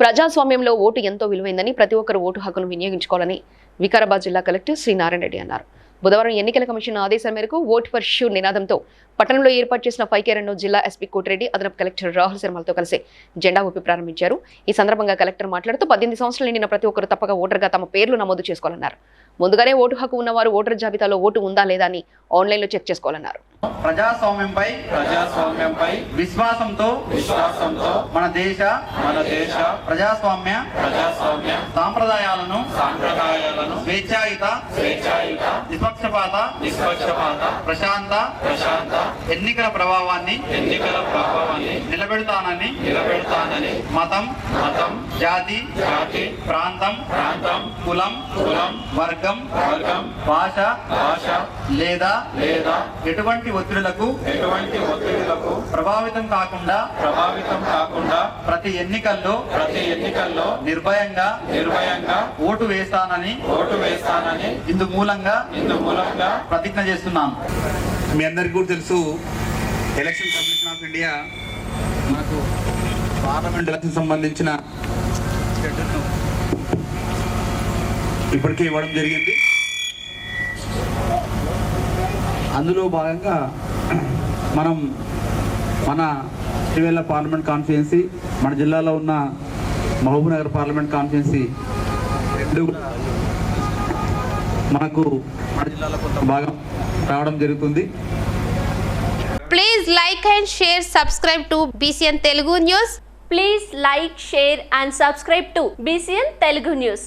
ప్రజాస్వామ్యంలో ఓటు ఎంతో విలువైందని ప్రతి ఒక్కరు ఓటు హక్కును వినియోగించుకోవాలని వికారాబాద్ జిల్లా కలెక్టర్ శ్రీనారాయణ రెడ్డి అన్నారు. బుధవారం ఎన్నికల కమిషన్ ఆదేశాల మేరకు ఓట్ ఫర్ షూర్ నినాదంతో పట్టణంలో ఏర్పాటు చేసిన ఫైకేరన్ను జిల్లా ఎస్పీ కోటిరెడ్డి అదనపు కలెక్టర్ రాహుల్ శర్మలతో కలిసి జెండా ఊపి ప్రారంభించారు. ఈ సందర్భంగా కలెక్టర్ మాట్లాడుతూ పద్దెనిమిది సంవత్సరాలు నిండిన ప్రతి ఒక్కరు తప్పక ఓటర్గా తమ పేర్లు నమోదు చేసుకోవాలన్నారు. ముందుగానే ఓటు హక్కు ఉన్నవారు ఓటర్ జాబితాలో ఓటు ఉందా లేదా అని ఆన్లైన్లో చెక్ చేసుకోవాలన్నారు. ప్రజాస్వామ్యంపై ప్రజాస్వామ్యంపై విశ్వాసంతో విశ్వాసంతో మన దేశ మన దేశ ప్రజాస్వామ్య ప్రజాస్వామ్య సాంప్రదాయాలను సాంప్రదాయాలను స్వేచ్ఛాయుత స్వేచ్ఛాయుత నిష్పక్షపాత నిష్పక్షపాత ప్రశాంత ప్రశాంత ఎన్నికల ప్రభావాన్ని ఎన్నికల ప్రభావాన్ని నిలబెడతానని నిలబెడతానని మతం మతం జాతి జాతి ప్రాంతం ప్రాంతం కులం కులం వర్గం వర్గం భాష భాష లేదా లేదా ఎటువంటి ఒత్తిడులకు ఎటువంటి ఒత్తిడులకు ప్రభావితం కాకుండా ప్రభావితం కాకుండా ప్రతి ఎన్నికల్లో ప్రతి ఎన్నికల్లో నిర్భయంగా నిర్భయంగా ఓటు వేస్తానని ఓటు వేస్తానని ఇందు మూలంగా ఇందు మూలంగా ప్రతిజ్ఞ చేస్తున్నాను. మీ అందరికీ కూడా తెలుసు ఎలక్షన్ కమిషన్ ఆఫ్ ఇండియా మనకు పార్లమెంట్ ఎలక్షన్ సంబంధించిన ఇప్పటికే ఇవ్వడం జరిగింది. అందులో భాగంగా మనం మన శ్రీవేళ్ళ పార్లమెంట్ కాన్ఫరెన్సీ మన జిల్లాలో ఉన్న మహబూబ్నగర్ పార్లమెంట్ కాన్ఫరెన్సీ మనకు మన జిల్లాలో కొంత భాగం రావడం జరుగుతుంది please like and share subscribe to BCN Telugu news please like share and subscribe to BCN Telugu news